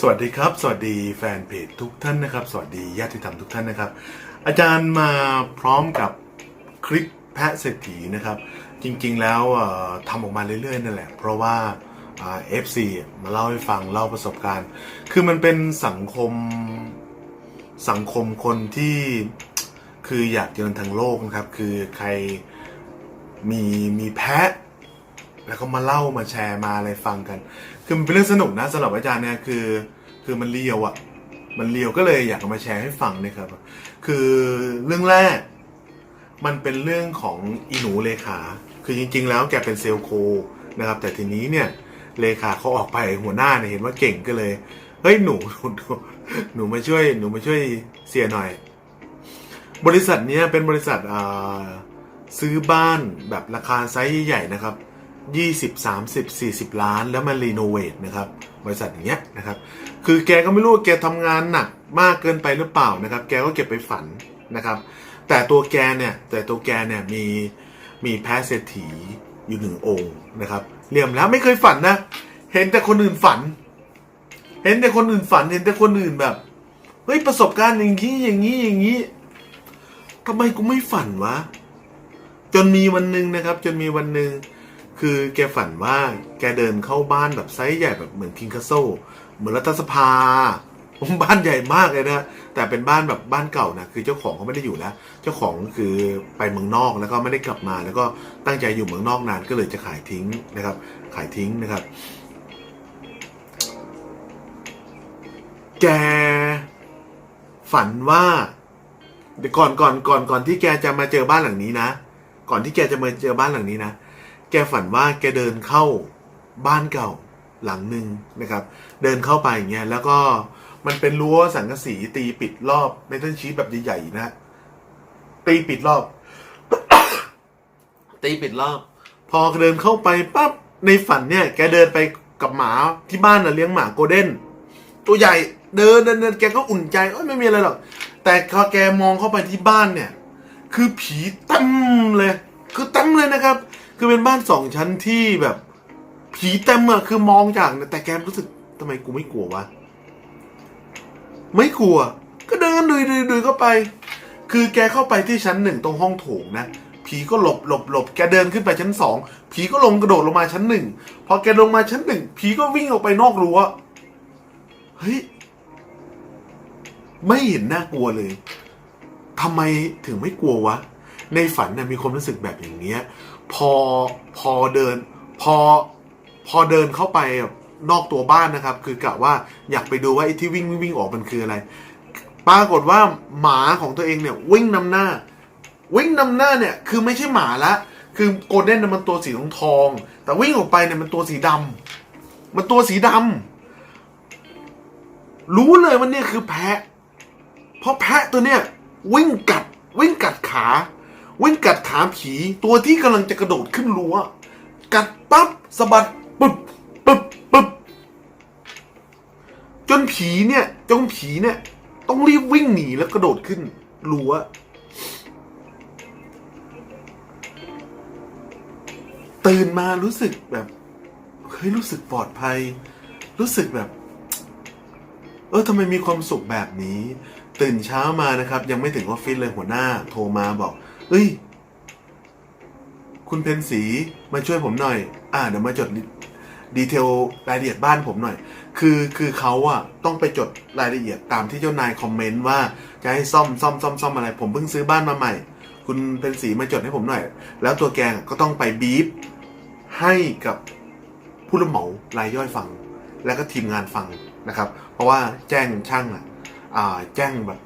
สวัสดีครับ สวัสดีแฟนเพจทุกท่านนะครับ สวัสดีญาติธรรมทุกท่านนะครับ อาจารย์มาพร้อมกับคลิปแพะเศรษฐีนะครับ จริงๆแล้วทำออกมาเรื่อยๆนั่นแหละ เพราะว่าเอฟซีมาเล่าให้ฟังเล่าประสบการณ์ คือมันเป็นสังคมสังคมคนที่คืออยากเจริญทางโลกนะครับ คือใครมีมีแพะ แล้วก็มาเล่ามาแชร์มาอะไรฟังกัน คือมันเป็นเรื่องสนุกนะสำหรับอาจารย์เนี่ยคือ คือมันเลียวอะ่ะมันเลียวก็เลยอยากมาแชร์ให้ฟังนะครับ คือเรื่องแรก มันเป็นเรื่องของอีหนูเลขา คือจริง ๆ แล้วแกเป็นเซลโคนะครับ แต่ทีนี้เนี่ยเลขาเขาออกไปหัวหน้าเนี่ยเห็นว่าเก่งก็เลยเฮ้ยหนูหนูหนูมาช่วยหนูมาช่วยเสียหน่อย บริษัทเนี้ยเป็นบริษัทซื้อบ้านแบบราคาไซส์ใหญ่ๆนะครับ 20 30 40 ล้านแล้วมารีโนเวทนะครับบริษัทอย่างเงี้ยนะครับคือแกก็ไม่รู้ว่าแกทำงานหนักมากเกินไปหรือเปล่านะครับ แกก็เก็บไปฝันนะครับแต่ตัวแกเนี่ยแต่ตัวแกเนี่ยมีมีแพ้เศรษฐีอยู่หนึ่งองค์นะครับเรียมแล้วไม่เคยฝันนะ เห็นแต่คนอื่นฝัน เห็นแต่คนอื่นฝัน เห็นแต่คนอื่นแบบเฮ้ยประสบการณ์อย่างนี้อย่างนี้อย่างนี้ทำไมกูไม่ฝันวะจนมีวันหนึ่งนะครับ จนมีวันหนึ่ง คือแกฝันว่าแกเดินเข้าบ้านแบบไซส์ใหญ่แบบเหมือนคิงคาโซเหมือนรัฐสภาบ้านใหญ่มากเลยนะแต่เป็นบ้านแบบบ้านเก่านะคือเจ้าของเขาไม่ได้อยู่แล้ว เจ้าของคือไปเมืองนอกแล้วก็ไม่ได้กลับมา แล้วก็ตั้งใจอยู่เมืองนอกนานก็เลยจะขายทิ้งนะครับ ขายทิ้งนะครับ แกฝันว่าเดี๋ยวก่อนก่อนก่อนก่อนที่แกจะมาเจอบ้านหลังนี้นะ ก่อนที่แกจะมาเจอบ้านหลังนี้นะ แกฝันว่าแกเดินเข้าบ้านเก่าหลังหนึ่งนะครับ เดินเข้าไปอย่างเงี้ยแล้วก็มันเป็นรั้วสังกะสีตีปิดรอบเมทัลชีตแบบใหญ่ๆนะตีปิดรอบ ตีปิดรอบ พอเดินเข้าไปปั๊บในฝันเนี่ย แกเดินไปกับหมาที่บ้านน่ะเลี้ยงหมาโกลเด้น ตัวใหญ่เดินเดินเดินแกก็อุ่นใจเอ้ยไม่มีอะไรหรอก แต่พอแกมองเข้าไปที่บ้านเนี่ย คือผีเต็มเลย คือเต็มเลยนะครับ คือเป็นบ้านสองชั้นที่แบบ ผีเต็มอะคือมองจากแต่แกรู้สึกทำไมกูไม่กลัววะ ไม่กลัว ก็เดินดุยดุยดุยเข้าไป คือแกเข้าไปที่ชั้นหนึ่งตรงห้องโถงนะ ผีก็หลบหลบหลบแกเดินขึ้นไปชั้นสองผีก็ลงกระโดดลงมาชั้นหนึ่งพอแกลงมาชั้นหนึ่งผีก็วิ่งออกไปนอกรั้วเฮ้ยไม่เห็นน่ากลัวเลยทำไมถึงไม่กลัววะ ในฝันเนี่ยมีความรู้สึกแบบอย่างเนี้ยพอพอเดิน พอพอเดินเข้าไปนอกตัวบ้านนะครับ คือกะว่าอยากไปดูว่าไอ้ที่วิ่งวิ่งออกมันคืออะไร ปรากฏว่าหมาของตัวเองเนี่ยวิ่งนำหน้า วิ่งนำหน้าเนี่ยคือไม่ใช่หมาละ คือโกลเด้นน่ะมันตัวสีทองทอง แต่วิ่งออกไปเนี่ยมันตัวสีดำมันตัวสีดำรู้เลยว่าเนี่ยคือแพะ เพราะแพะตัวเนี้ยวิ่งกัดวิ่งกัดขา วิ่งกัดขาผีตัวที่กำลังจะกระโดดขึ้นรั้ว กัดปั๊บสะบัดปึ๊บปึ๊บปึ๊บจนผีเนี่ยจนผีเนี่ย ต้องรีบวิ่งหนีแล้วกระโดดขึ้นรั้วตื่นมารู้สึกแบบเฮ้ยรู้สึกปลอดภัย รู้สึกแบบ เออทำไมมีความสุขแบบนี้ ตื่นเช้ามานะครับ ยังไม่ถึงออฟฟิศเลยหัวหน้า โทรมาบอก เอ้ย คุณเพนสีมาช่วยผมหน่อย อ่า เดี๋ยวมาจดดีเทลรายละเอียดบ้านผมหน่อย คือคือเขาอะต้องไปจดรายละเอียดตามที่เจ้านายคอมเมนต์ว่าจะให้ซ่อมซ่อมซ่อมซ่อมอะไร ผมเพิ่งซื้อบ้านมาใหม่ คุณเพนสีมาจดให้ผมหน่อย แล้วตัวแกก็ต้องไปบีฟให้กับผู้รับเหมารายย่อยฟัง แล้วก็ทีมงานฟังนะครับ เพราะว่าแจ้งช่างอะอ่าแจ้งแบบ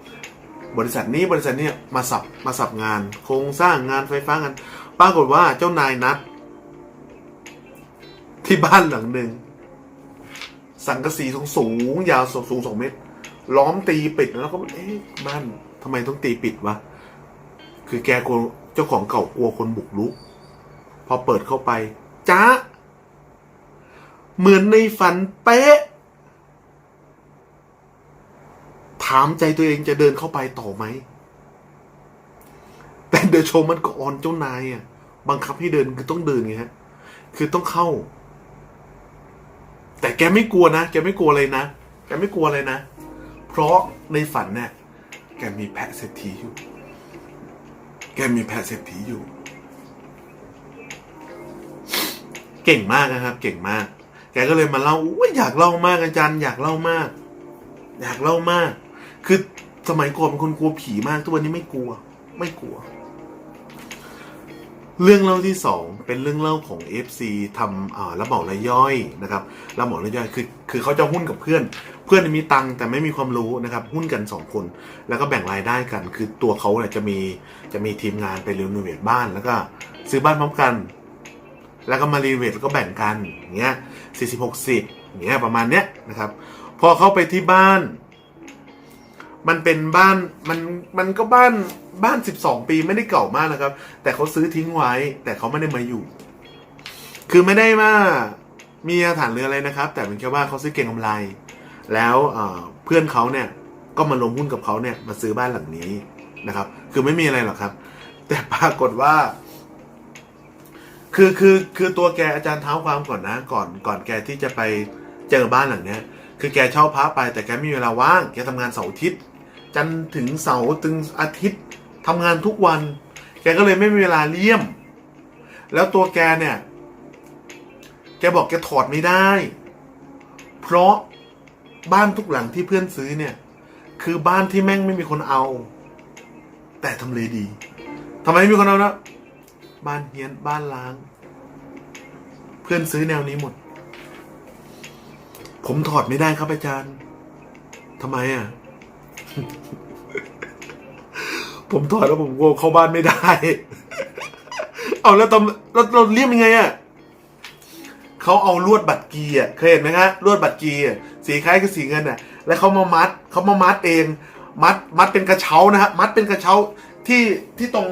บริษัทนี้บริษัทนี้มาสับมาสับงาน โครงสร้างงานไฟฟ้างานปรากฏว่าเจ้านายนัด ที่บ้านหลังหนึ่ง สังกะสีสูงสูงยาวสูงสองเมตร ล้อมตีปิดแล้วก็เอ๊ะบ้านทำไมต้องตีปิดวะคือแกกลัวเจ้าของเก่ากลัวคนบุกรุก พอเปิดเข้าไปจ้าเหมือนในฝันเป๊ะ ถามใจตัวเองจะเดินเข้าไปต่อไหม แต่เดอะโชว์มันก็ออนเจ้านายอะ บังคับให้เดินคือต้องเดินไงฮะ คือต้องเข้า แต่แกไม่กลัวนะ แกไม่กลัวเลยนะ แกไม่กลัวเลยนะ เพราะในฝันเนี่ยแกมีแพะเศรษฐีอยู่ แกมีแพะเศรษฐีอยู่ เก่งมากนะครับ เก่งมาก แกก็เลยมาเล่าอุ้ยอยากเล่ามากอาจารย์ อยากเล่ามาก อยากเล่ามาก คือสมัยก่อนเป็นคนกลัวผีมากทุกวันนี้ไม่กลัว ไม่กลัว เรื่องเล่าที่สองเป็นเรื่องเล่าของ FC ทำอ่ารับเหมารายย่อยนะครับรับเหมารายย่อยคือคือเขาจะหุ้นกับเพื่อน เพื่อนมีตังค์แต่ไม่มีความรู้นะครับ หุ้นกันสองคน แล้วก็แบ่งรายได้กัน คือตัวเขาเนี่ยจะมีจะมีทีมงานไปรีโนเวทบ้านแล้วก็ ซื้อบ้านพร้อมกัน แล้วก็มารีโนเวทแล้วก็แบ่งกันอย่างเงี้ยสี่สิบหกสิบอย่างเงี้ยประมาณเนี้ยนะครับ พอเขาไปที่บ้าน มันเป็นบ้านมันมันก็บ้านบ้านสิบสองปีไม่ได้เก่ามากนะครับ แต่เขาซื้อทิ้งไว้ แต่เขาไม่ได้มาอยู่ คือไม่ได้ว่ามีอาถรรพ์หรืออะไรนะครับ แต่เป็นแค่ว่าเขาซื้อเก่งกำไร แล้วเพื่อนเขาเนี่ยก็มาลงหุ้นกับเขาเนี่ยมาซื้อบ้านหลังนี้นะครับ คือไม่มีอะไรหรอกครับ แต่ปรากฏว่า คือคือคือตัวแกอาจารย์เท้าความก่อนนะ ก่อนก่อนแกที่จะไปเจอบ้านหลังเนี้ยคือแกเช่าพระไปแต่แกไม่มีเวลาว่าง แกทำงานเสาร์อาทิตย์ จันถึงเสาร์ถึงอาทิตย์ทำงานทุกวัน แกก็เลยไม่มีเวลาเลี่ยม แล้วตัวแกเนี่ย แกบอกแกถอดไม่ได้ เพราะบ้านทุกหลังที่เพื่อนซื้อเนี่ย คือบ้านที่แม่งไม่มีคนเอา แต่ทำเลดีทำไมไม่มีคนเอานะบ้านเฮียนบ้านล้าง เพื่อนซื้อแนวนี้หมด ผมถอดไม่ได้ครับอาจารย์ทำไมอะ ผมถอดแล้วผมกลัวเข้าบ้านไม่ได้ เอาแล้วตำเราเราเรียกยังไงอะเขาเอาลวดบัตรกีอะเคยเห็นไหมฮะลวดบัตรกีอะสีคล้ายกับสีเงินอะ แล้วเขามามัดเขามามัดเอง มัดมัดเป็นกระเช้านะฮะมัดเป็นกระเช้าที่ที่ตรง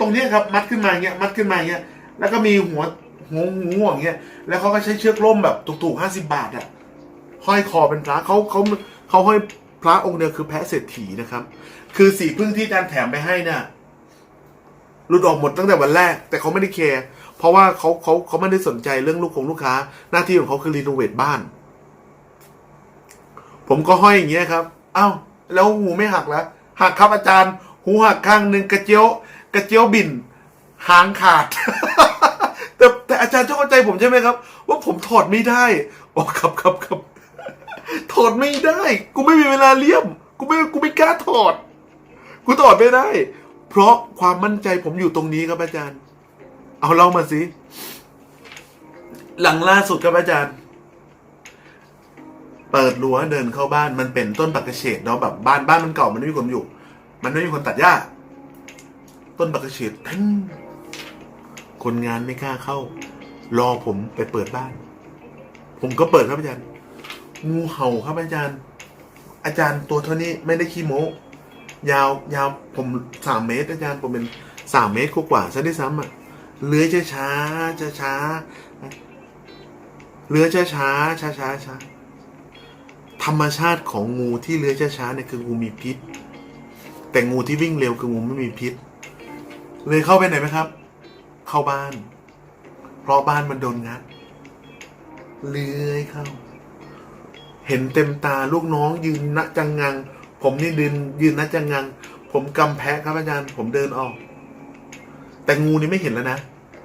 ตรงนี้ครับ มัดขึ้นมาอย่างเงี้ยมัดขึ้นมาอย่างเงี้ยแล้วก็มีหัวหัวงูอย่างเงี้ยแล้วเขาก็ใช้เชือกล่มแบบถูกๆห้าสิบบาทอะห้อยคอเป็นพระเขาเขาเขาห้อย พระองค์เดียวคือแพะเศรษฐีนะครับ คือสีพึ่งที่อาจารย์แถมไปให้เนี่ยหลุดออกหมดตั้งแต่วันแรก แต่เขาไม่ได้แคร์เพราะว่าเขาเขาเขาไม่ได้สนใจเรื่องลูกของลูกค้า หน้าที่ของเขาคือรีโนเวทบ้าน ผมก็ห้อยอย่างเงี้ยครับอ้าวแล้วหูไม่หักแล้วหักครับอาจารย์ หูหักข้างหนึ่งกระเจียวกระเจียวบิน หางขาด แต่แต่อาจารย์ต้องเข้าใจผมใช่ไหมครับ ว่าผมถอดไม่ได้อ๋อครับครับครับ ถอดไม่ได้ กูไม่มีเวลาเลี่ยม กูไม่กูไม่กล้าถอด กูถอดไม่ได้ เพราะความมั่นใจผมอยู่ตรงนี้ครับอาจารย์ เอาเล่ามาสิ หลังล่าสุดครับอาจารย์ เปิดรั้วเดินเข้าบ้านมันเป็นต้นปักกระเฉดเนาะแบบบ้านบ้านมันเก่ามันไม่มีคนอยู่ มันไม่มีคนตัดหญ้า ต้นปักกระเฉดทั้งคนงานไม่กล้าเข้า รอผมไปเปิดบ้าน ผมก็เปิดครับอาจารย์ งูเห่าครับอาจารย์ อาจารย์ตัวเท่านี้ไม่ได้ขี้โม้ยาวยาวผมสามเมตร อาจารย์ผมเป็นสามเมตรกว่าซะด้วยซ้ำอะเลื้อยช้าช้าช้าช้าเลื้อยช้าช้าช้าช้าช้าธรรมชาติของงูที่เลื้อยช้าช้าเนี่ยคืองูมีพิษ แต่งูที่วิ่งเร็วคืองูไม่มีพิษ เลยเข้าไปไหนไหมครับ เข้าบ้าน เพราะบ้านมันโดนงัดเลื้อยเข้า เห็นเต็มตาลูกน้องยืนณจังงัง ผมนี่ยืนยืนณจังงัง ผมกำแพะครับอาจารย์ ผมเดินออก แต่งูนี่ไม่เห็นแล้วนะ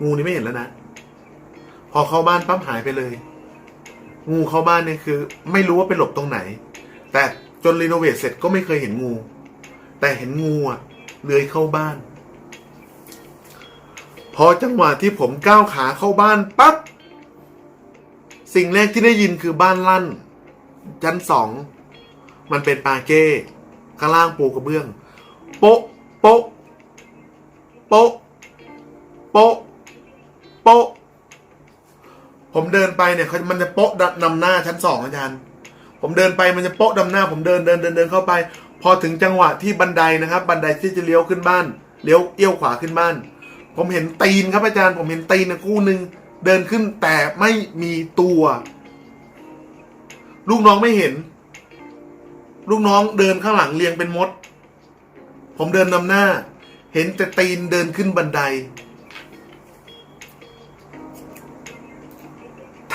งูนี่ไม่เห็นแล้วนะ พอเข้าบ้านปั๊บหายไปเลย งูเข้าบ้านเนี่ยคือ ไม่รู้ว่าไปหลบตรงไหน แต่จนรีโนเวทเสร็จก็ไม่เคยเห็นงู แต่เห็นงูอะเลื้อยเข้าบ้าน พอจังหวะที่ผมก้าวขาเข้าบ้านปั๊บสิ่งแรกที่ได้ยินคือบ้านลั่น ชั้นสองมันเป็นปาเก้ข้างล่างปูกระเบื้อง โป๊ะโป๊ะโป๊ะโป๊ะโป๊ะผมเดินไปเนี่ยเขามันจะโป๊ะนำหน้าชั้นสองอาจารย์ ผมเดินไปมันจะโป๊ะนำหน้า ผมเดินเดินเดินเดินเข้าไป พอถึงจังหวะที่บันไดนะครับ บันไดที่จะเลี้ยวขึ้นบ้านเลี้ยวเอี้ยวขวาขึ้นบ้าน ผมเห็นตีนครับอาจารย์ ผมเห็นตีนคู่หนึ่งเดินขึ้นแต่ไม่มีตัว ลูกน้องไม่เห็น ลูกน้องเดินข้างหลังเรียงเป็นมด ผมเดินนำหน้า เห็นแต่ตีนเดินขึ้นบันได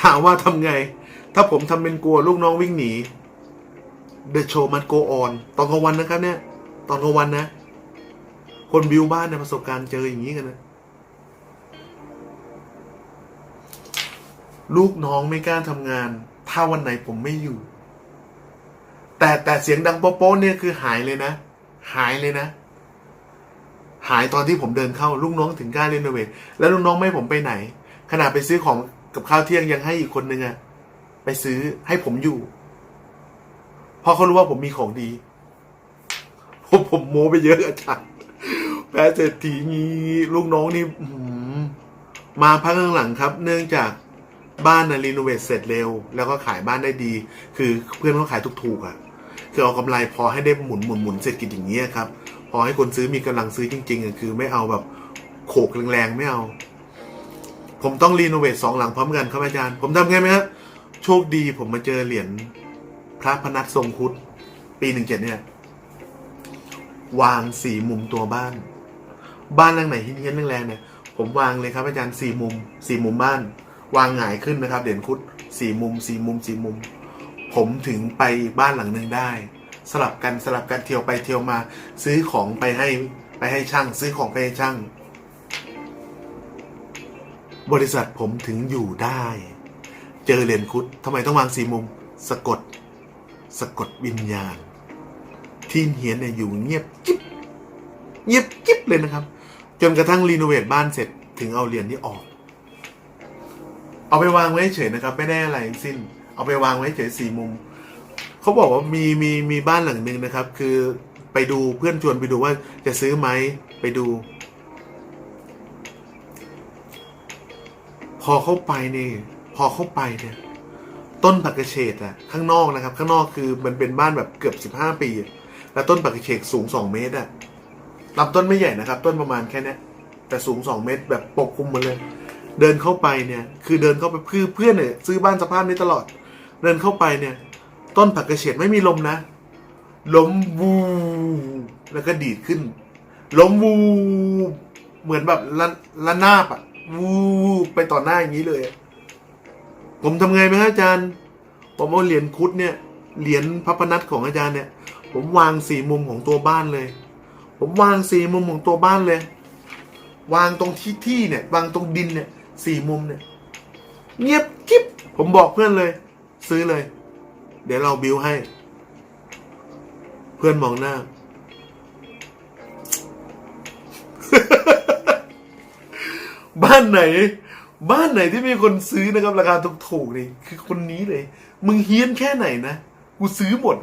ถามว่าทำไง ถ้าผมทำเป็นกลัวลูกน้องวิ่งหนี The Show Must Go On ตอนกลางวันนะครับเนี่ย ตอนกลางวันนะ คนบิวบ้านในประสบการณ์เจออย่างนี้กันนะลูกน้องไม่กล้าทำงาน ถ้าวันไหนผมไม่อยู่ แต่แต่เสียงดังโป๊ะเนี่ยคือหายเลยนะ หายเลยนะ หายตอนที่ผมเดินเข้าลูกน้องถึงกล้าเรโนเวทแล้วลูกน้องไม่ผมไปไหน ขนาดไปซื้อของกับข้าวเที่ยงยังให้อีกคนนึงอะไปซื้อให้ผมอยู่เพราะเขารู้ว่าผมมีของดีผมผมโม้ไปเยอะอาจารย์แพ้เศรษฐีงี้ลูกน้องนี่อื้อหือมาพักหลังครับ เนื่องจาก บ้านนะรีโนเวทเสร็จเร็ว แล้วก็ขายบ้านได้ดี คือเพื่อนเขาขายถูกๆอะ่ะ คือเอากำไรพอให้ได้หมุนหมุนหมุนเศรษฐกิจอย่างเงี้ยครับ พอให้คนซื้อมีกำลังซื้อจริงๆอะคือไม่เอาแบบโขกแรงๆไม่เอา ผมต้องรีโนเวทสองหลังพร้อมกันครับอาจารย์ ผมทำไงไหมครับโชคดีผมมาเจอเหรียญพระพนัสทรงคุดปีหนึ่งเจ็ดเนี่ย วางสี่มุมตัวบ้าน บ้านหลังไหนที่เฮี้ยนแรงๆเนี่ยผมวางเลยครับอาจารย์สี่มุมสี่มุมบ้าน วางหงายขึ้นนะครับเหรียญคุดสี่มุมสี่มุมสี่มุม ผมถึงไปบ้านหลังหนึ่งได้ สลับกันสลับกันเที่ยวไปเที่ยวมา ซื้อของไปให้ไปให้ช่าง ซื้อของไปให้ช่าง บริษัทผมถึงอยู่ได้ เจอเหรียญคุดทำไมต้องวางสี่มุม สะกด สะกดวิญญาณ ที่เฮียนเนี่ยอยู่เงียบกิ๊บเงียบกิ๊บเลยนะครับ จนกระทั่งรีโนเวทบ้านเสร็จถึงเอาเหรียญนี้ออก เอาไปวางไว้เฉยนะครับ ไม่ได้อะไรทั้งสิ้น เอาไปวางไว้เฉยสี่มุมเขาบอกว่ามีมีมีบ้านหลังหนึ่งนะครับ คือไปดูเพื่อนชวนไปดูว่าจะซื้อไหมไปดู พอเข้าไปนี่ พอเข้าไปเนี่ย ต้นผักกระเฉดอะข้างนอกนะครับ ข้างนอกคือมันเป็นบ้านแบบเกือบสิบห้าปีแล้วต้นผักกระเฉดสูงสองเมตรอะลำต้นไม่ใหญ่นะครับ ต้นประมาณแค่นี้แต่สูงสองเมตรแบบปกคลุมหมาเลย เดินเข้าไปเนี่ยคือเดินเข้าไปเพื่อเพื่อนเนี่ยซื้อบ้านสภาพนี้ตลอด เดินเข้าไปเนี่ยต้นผักกระเฉดไม่มีลมนะ ล้มวูแล้วก็ดีดขึ้น ล้มวูเหมือนแบบละละนาบอะวูไปต่อหน้าอย่างนี้เลย ผมทำไงไหมครับอาจารย์ ผมเอาเหรียญคุดเนี่ยเหรียญพระพนัทของอาจารย์เนี่ย ผมวางสี่มุมของตัวบ้านเลย ผมวางสี่มุมของตัวบ้านเลย วางตรงที่ที่เนี่ยวางตรงดินเนี่ย สี่มุมเนี่ย เงียบกิ๊บผมบอกเพื่อนเลย ซื้อเลย เดี๋ยวเราบิวให้ เพื่อนมองหน้า บ้านไหน บ้านไหนที่มีคนซื้อนะครับราคาถูกๆนี่คือคนนี้เลย มึงเฮี้ยนแค่ไหนนะกูซื้อหมด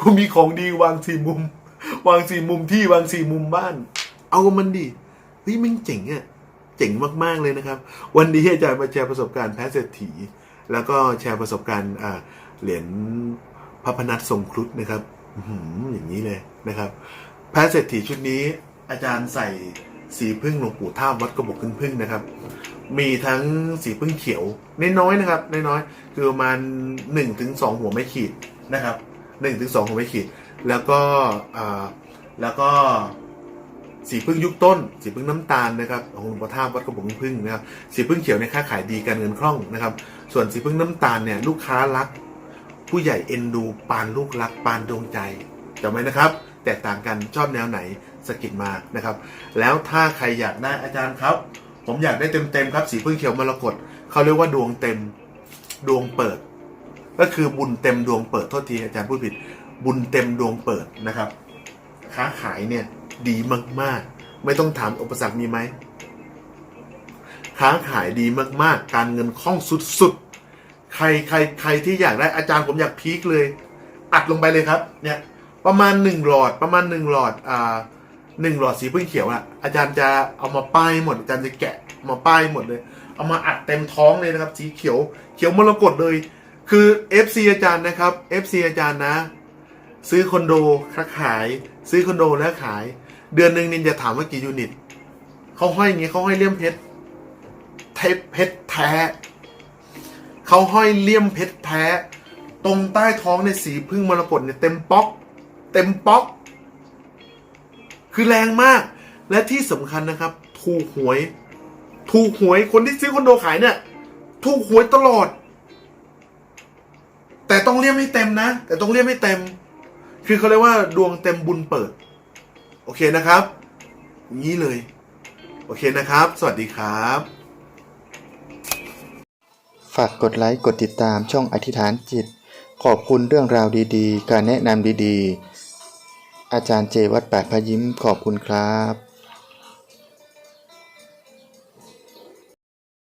กูมีของดีวางสี่มุม วางสี่มุมที่วางสี่มุมบ้าน เอากับมันดิเฮ้ยมันเจ๋งอะ เจ๋งมาก ๆ เลยนะครับ วันนี้อาจารย์มาแชร์ประสบการณ์แพ้เศรษฐี แล้วก็แชร์ประสบการณ์เหรียญพระพนัททรงครุฑนะครับอย่างนี้เลยนะครับแพ้เศรษฐีชุดนี้ อาจารย์ใส่สีพึ่งหลวงปู่ท่าวัดกระบอกพึ่งพึ่งนะครับ มีทั้งสีพึ่งเขียวน้อยๆนะครับน้อยๆคือประมาณหนึ่งถึงสองหัวไม่ขีดนะครับหนึ่งถึงสองหัวไม่ขีด แล้วก็แล้วก็ สีพึ่งยุคต้น สีพึ่งน้ำตาลนะครับของหลวงพ่อท่าวัดกระบอกพึ่งนะครับสีพึ่งเขียวเนี่ยค้าขายดีการเงินคล่องนะครับ ส่วนสีพึ่งน้ำตาลเนี่ยลูกค้ารัก ผู้ใหญ่เอ็นดู ปานลูกรัก ปานดวงใจจำไว้นะครับ แตกต่างกันชอบแนวไหนสกิดมานะครับ แล้วถ้าใครอยากได้อาจารย์ครับ ผมอยากได้เต็มๆครับ สีพึ่งเขียวมรกตเขาเรียกว่าดวงเต็มดวงเปิด ก็คือบุญเต็มดวงเปิดโทษทีอาจารย์พูดผิด บุญเต็มดวงเปิดนะครับ ค้าขายเนี่ย ดีมากๆ ไม่ต้องถามอุปสรรคมีไหมค้าขายดีมากๆ การเงินคล่องสุดๆ ใครใครใครที่อยากได้อาจารย์ผมอยากพีคเลย อัดลงไปเลยครับ เนี่ยประมาณหนึ่งหลอดประมาณหนึ่งหลอดอ่าหนึ่งหลอดสีพึ่งเขียวอะอาจารย์จะเอามาป้ายหมดอาจารย์จะแกะมาป้ายหมดเลย เอามาอัดเต็มท้องเลยนะครับ สีเขียว เขียวมรกตเลย คือ FC อาจารย์นะครับ FC อาจารย์นะ ซื้อคอนโดค้าขาย ซื้อคอนโดแล้วขาย เดือนหนึ่งนี่ยจะถามว่ากี่ยูนิตเขาห้อยอย่างงี้เขาห้อยเลี่ยมเพชรเทปเพชรแท้เขาห้อยเลี่ยมเพชรแท้ ตรงใต้ท้องในสีพึ่งมรกตเนี่ยเต็มป๊อก เต็มป๊อก คือแรงมาก และที่สำคัญนะครับ ถูกหวย ถูกหวยคนที่ซื้อคอนโดขายเนี่ย ถูกหวยตลอด แต่ต้องเลี่ยมให้เต็มนะ แต่ต้องเลี่ยมให้เต็ม คือเขาเรียกว่าดวงเต็มบุญเปิด โอเคนะครับ งี้เลย โอเคนะครับ สวัสดีครับ ฝากกดไลค์กดติดตามช่องอธิษฐานจิต ขอบคุณเรื่องราวดีๆ การแนะนำดีๆ อาจารย์เจวัดแปดพยิ้มขอบคุณครับ